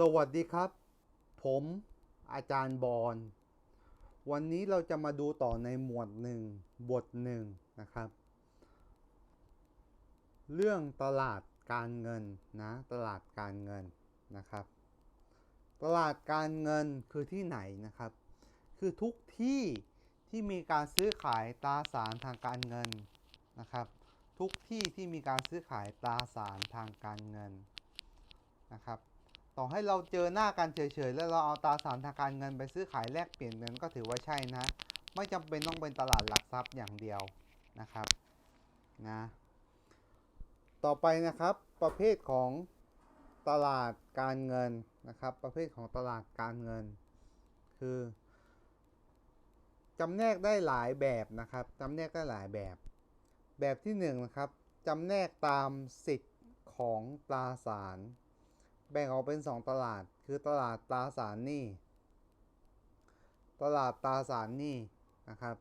สวัสดีครับ ผมอาจารย์บอลวันนี้เราจะมาดูต่อในหมวดหนึ่งบทหนึ่งนะครับ เรื่องตลาดการเงินนะตลาดการเงินนะครับ ตลาดการเงินคือที่ไหนนะครับ คือทุกที่ที่มีการซื้อขายตราสารทางการเงินนะครับ ทุกที่ที่มีการซื้อขายตราสารทางการเงินนะครับ ต่อให้เราเจอหน้ากันเฉยๆ แล้วเราเอาตราสารทางการเงินไปซื้อขายแลกเปลี่ยนเงินก็ถือว่าใช่นะ ไม่จำเป็นต้องเป็นตลาดหลักทรัพย์อย่างเดียวนะครับนะต่อไปนะครับประเภทของตลาดการเงินนะครับ ประเภทของตลาดการเงิน คือจำแนกได้หลายแบบนะครับจำแนกได้หลายแบบ แบบที่1นงนะครับจำแนกตามสิทธิ์ของตราสาร แบ่งออกเป็น 2 ตลาด คือตลาดตราสารหนี้ ตลาดตราสารหนี้นะครับ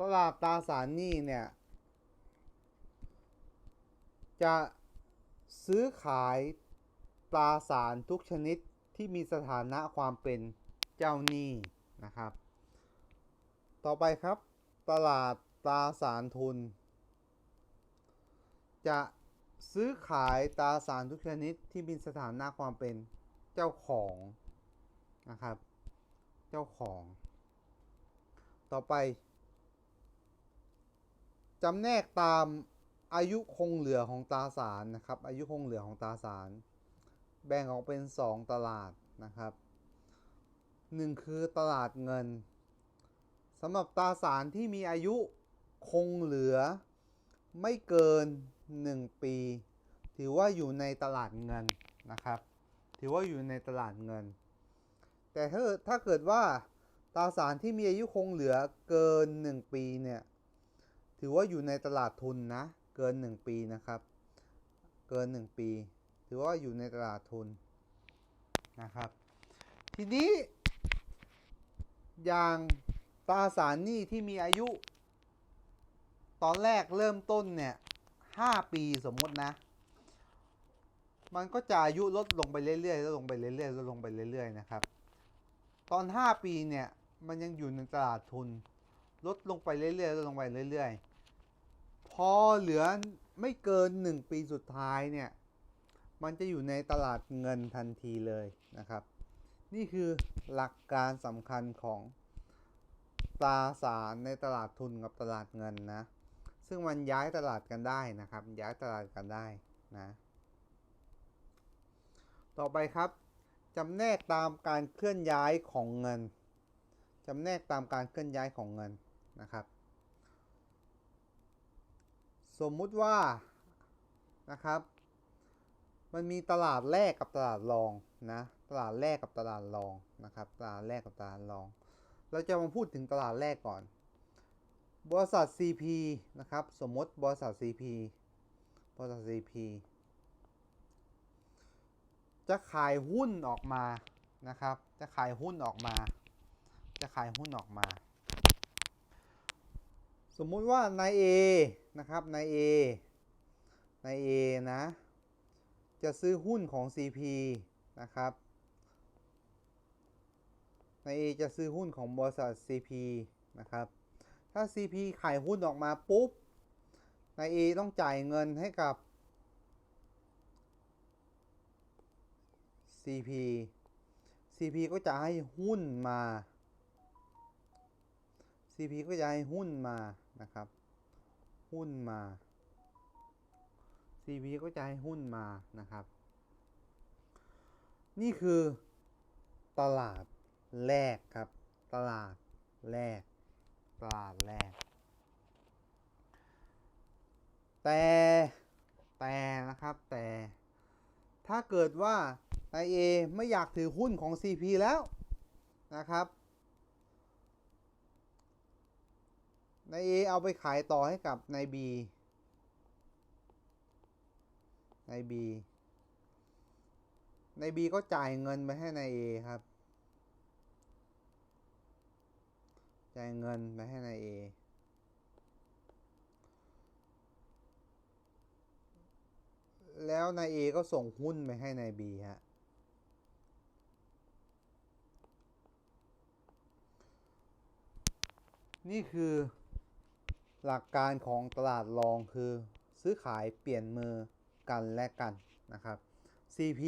ตลาดตราสารหนี้เนี่ย จะซื้อขายตราสารทุกชนิดที่มีสถานะความเป็นเจ้าหนี้นะครับ ต่อไปครับ ตลาดตราสารทุน จะ ซื้อขายตราสารทุกชนิดที่มีสถานะความเป็นเจ้าของนะครับ เจ้าของ ต่อไปจำแนกตามอายุคงเหลือของตราสารนะครับ อายุคงเหลือของตราสาร แบ่งออกเป็น 2 ตลาดนะครับหนึ่งคือตลาดเงินสำหรับตราสารที่มีอายุคงเหลือไม่เกิน 1 ปี ถือว่าอยู่ในตลาดเงินนะครับ ถือว่าอยู่ในตลาดเงิน แต่ถ้าถ้าเกิดว่าตราสารที่มีอายุคงเหลือเกิน 1 ปีเนี่ยถือว่าอยู่ในตลาดทุนนะเกิน 1 ปีนะครับ เกิน 1 ปี ถือว่าอยู่ในตลาดทุนนะครับ ทีนี้ อย่างตราสารหนี้ที่มีอายุ ตอนแรกเริ่มต้นเนี่ย 5 ปีสมมตินะ มันก็จะอายุลดลงไปเรื่อยๆลดลงไปเรื่อยๆลดลงไปเรื่อยๆนะครับ ตอน 5 ปีเนี่ยมันยังอยู่ในตลาดทุน ลดลงไปเรื่อยๆลดลงไปเรื่อยๆ พอเหลือไม่เกิน 1 ปีสุดท้ายเนี่ย มันจะอยู่ในตลาดเงินทันทีเลยนะครับ นี่คือหลักการสำคัญของตราสารในตลาดทุนกับตลาดเงินนะ ซึ่งมันย้ายตลาดกันได้นะครับ ย้ายตลาดกันได้นะ ต่อไปครับจำแนกตามการเคลื่อนย้ายของเงินจำแนกตามการเคลื่อนย้ายของเงินนะครับ สมมุติว่านะครับ มันมีตลาดแรกกับตลาดรองนะตลาดแรกกับตลาดรองนะครับ ตลาดแรกกับตลาดรอง เราจะมาพูดถึงตลาดแรกก่อน บริษัท CP นะครับ สมมติบริษัท CP บริษัท CP จะขายหุ้นออกมานะครับ จะขายหุ้นออกมา จะขายหุ้นออกมา สมมุติว่านาย A นะครับนาย A นาย A นะ จะซื้อหุ้นของ CP นะครับนาย A จะซื้อหุ้นของบริษัท CP นะครับ ถ้า CP ขายหุ้นออกมาปุ๊บนาย A ต้องจ่ายเงินให้กับ CP CP ก็จะให้หุ้นมา CP ก็จะให้หุ้นมานะครับ หุ้นมา CP ก็จะให้หุ้นมานะครับ นี่คือตลาดแรกครับ ตลาดแรก ตลาดแรก แต่แต่นะครับแต่ถ้าเกิดว่านาย A ไม่อยากถือหุ้นของ CP แล้วนะครับนาย A เอาไปขายต่อให้กับนาย B นาย B นาย B ก็จ่ายเงินไปให้นาย A ครับ จ่ายเงินไปให้นายเอแล้วนายเอก็ส่งหุ้นไปให้นายบีฮะ นี่คือหลักการของตลาดรองคือซื้อขายเปลี่ยนมือกันและกันนะครับ CP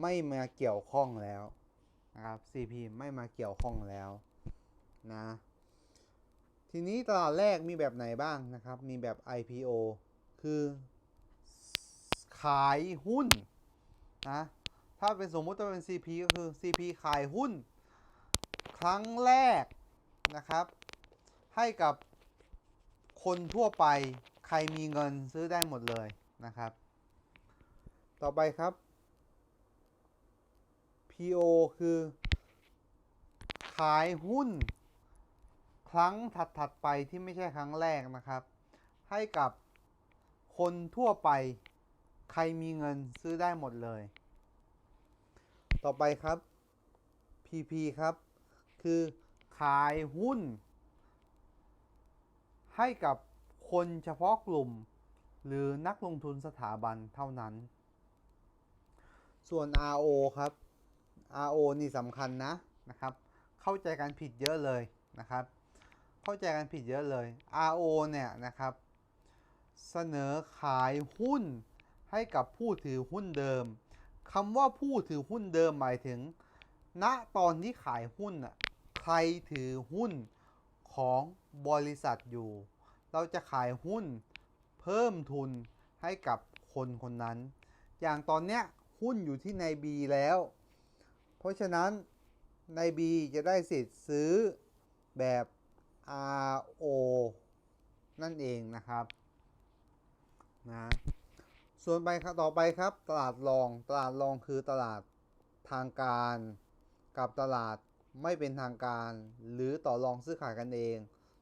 ไม่มาเกี่ยวข้องแล้วนะครับ CP ไม่มาเกี่ยวข้องแล้ว นะ ทีนี้ตลาดแรกมีแบบไหนบ้างนะครับ มีแบบ IPO คือขายหุ้นนะถ้าเป็นสมมุติว่าเป็น CP ก็คือ CP ขายหุ้น ครั้งแรกนะครับ ให้กับคนทั่วไปใครมีเงินซื้อได้หมดเลยนะครับ ต่อไปครับ PO คือ ขายหุ้น ครั้งถัดๆไปที่ไม่ใช่ครั้งแรกนะครับ ให้กับคนทั่วไปใครมีเงินซื้อได้หมดเลย ต่อไปครับ PP ครับ คือขายหุ้น ให้กับคนเฉพาะกลุ่ม หรือนักลงทุนสถาบันเท่านั้น ส่วน RO ครับ RO นี่สำคัญนะนะครับ เข้าใจกันผิดเยอะเลยนะครับ เข้าใจกันผิดเยอะเลย RO เนี่ยนะครับ เสนอขายหุ้นให้กับผู้ถือหุ้นเดิมคำว่าผู้ถือหุ้นเดิมหมายถึง ณตอนที่ขายหุ้นน่ะใครถือหุ้นของบริษัทอยู่ เราจะขายหุ้นเพิ่มทุนให้กับคนคนนั้น อย่างตอนเนี้ยหุ้นอยู่ที่ใน B แล้ว เพราะฉะนั้นใน B จะได้สิทธิ์ซื้อแบบ RO นั่นเองนะครับนะส่วนไปครับต่อไปครับ ตลาดรองตลาดรองคือตลาดทางการ กับตลาดไม่เป็นทางการ หรือต่อรองซื้อขายกันเอง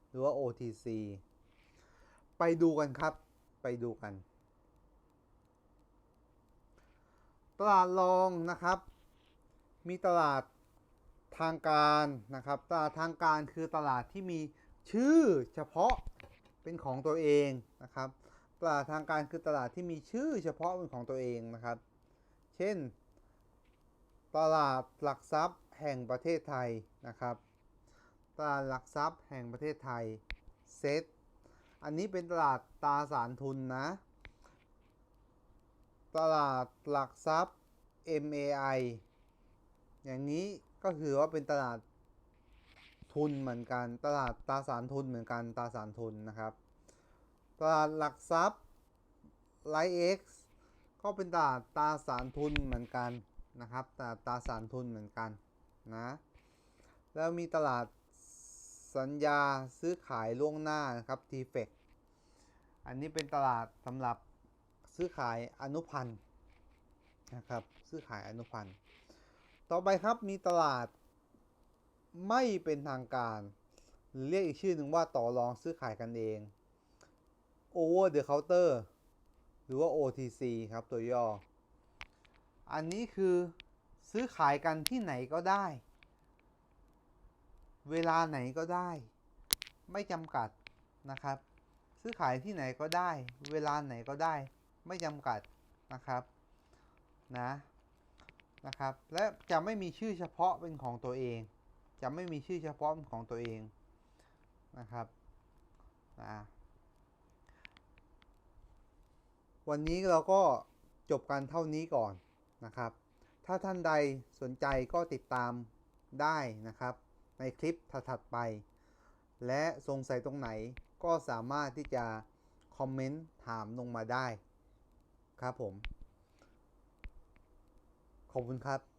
หรือว่า OTC ไปดูกันครับไปดูกัน ตลาดรองนะครับ มีตลาด ทางการนะครับ ตลาดทางการคือตลาดที่มีชื่อเฉพาะเป็นของตัวเองนะครับ ตลาดทางการคือตลาดที่มีชื่อเฉพาะเป็นของตัวเองนะครับ เช่น ตลาดหลักทรัพย์แห่งประเทศไทยนะครับ ตลาดหลักทรัพย์แห่งประเทศไทยเซตอันนี้เป็นตลาดตราสารทุนนะ ตลาดหลักทรัพย์ MAI อย่างนี้ ก็คือว่าเป็นตลาดทุนเหมือนกัน ตลาดตราสารทุนเหมือนกันตราสารทุนนะครับ ตลาดหลักทรัพย์ LightX ก็เป็นตลาดตราสารทุนเหมือนกันนะครับตลาดตราสารทุนเหมือนกันนะแล้วมีตลาดสัญญาซื้อขายล่วงหน้านะครับ t f e c อันนี้เป็นตลาดสำหรับซื้อขายอนุพันธ์นะครับ ซื้อขายอนุพันธ์ ต่อไปครับมีตลาด ไม่เป็นทางการ หรือเรียกอีกชื่อหนึ่งว่าต่อรองซื้อขายกันเอง over the counter หรือว่า OTC ครับตัวย่อ อันนี้คือซื้อขายกันที่ไหนก็ได้ เวลาไหนก็ได้ ไม่จำกัดนะครับ ซื้อขายที่ไหนก็ได้ เวลาไหนก็ได้ ไม่จำกัดนะครับ นะ นะครับ และจะไม่มีชื่อเฉพาะเป็นของตัวเอง จะไม่มีชื่อเฉพาะเป็นของตัวเองนะครับนะวันนี้เราก็จบกันเท่านี้ก่อนนะครับ ถ้าท่านใดสนใจก็ติดตามได้นะครับ ในคลิปถัดๆไป และสงสัยตรงไหนก็สามารถที่จะคอมเมนต์ถามลงมาได้ครับผม ขอบคุณครับ